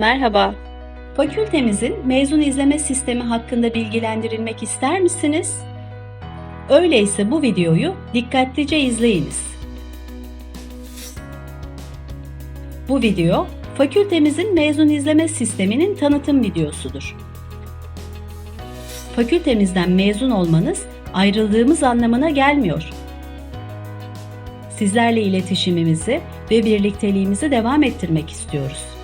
Merhaba. Fakültemizin mezun izleme sistemi hakkında bilgilendirilmek ister misiniz? Öyleyse bu videoyu dikkatlice izleyiniz. Bu video, fakültemizin mezun izleme sisteminin tanıtım videosudur. Fakültemizden mezun olmanız ayrıldığımız anlamına gelmiyor. Sizlerle iletişimimizi ve birlikteliğimizi devam ettirmek istiyoruz.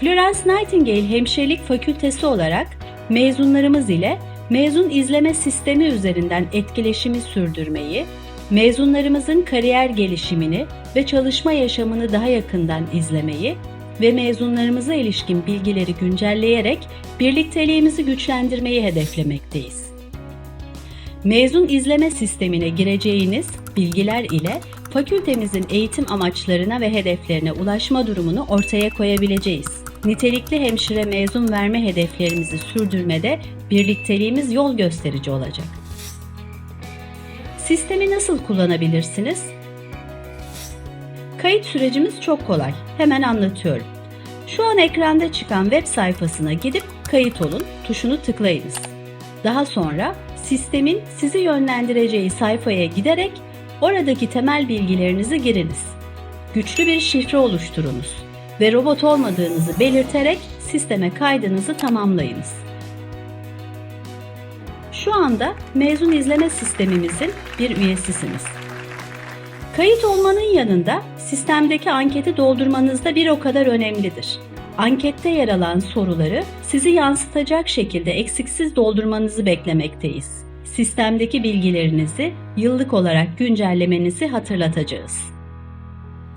Florence Nightingale Hemşirelik Fakültesi olarak mezunlarımız ile mezun izleme sistemi üzerinden etkileşimi sürdürmeyi, mezunlarımızın kariyer gelişimini ve çalışma yaşamını daha yakından izlemeyi ve mezunlarımıza ilişkin bilgileri güncelleyerek birlikteliğimizi güçlendirmeyi hedeflemekteyiz. Mezun izleme sistemine gireceğiniz bilgiler ile fakültemizin eğitim amaçlarına ve hedeflerine ulaşma durumunu ortaya koyabileceğiz. Nitelikli hemşire mezun verme hedeflerimizi sürdürmede birlikteliğimiz yol gösterici olacak. Sistemi nasıl kullanabilirsiniz? Kayıt sürecimiz çok kolay. Hemen anlatıyorum. Şu an ekranda çıkan web sayfasına gidip kayıt olun tuşunu tıklayınız. Daha sonra sistemin sizi yönlendireceği sayfaya giderek oradaki temel bilgilerinizi giriniz. Güçlü bir şifre oluşturunuz ve robot olmadığınızı belirterek sisteme kaydınızı tamamlayınız. Şu anda mezun izleme sistemimizin bir üyesisiniz. Kayıt olmanın yanında sistemdeki anketi doldurmanız da bir o kadar önemlidir. Ankette yer alan soruları sizi yansıtacak şekilde eksiksiz doldurmanızı beklemekteyiz. Sistemdeki bilgilerinizi yıllık olarak güncellemenizi hatırlatacağız.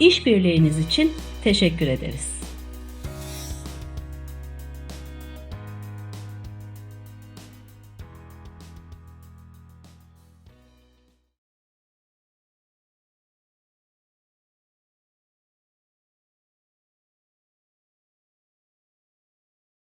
İşbirliğiniz için teşekkür ederiz.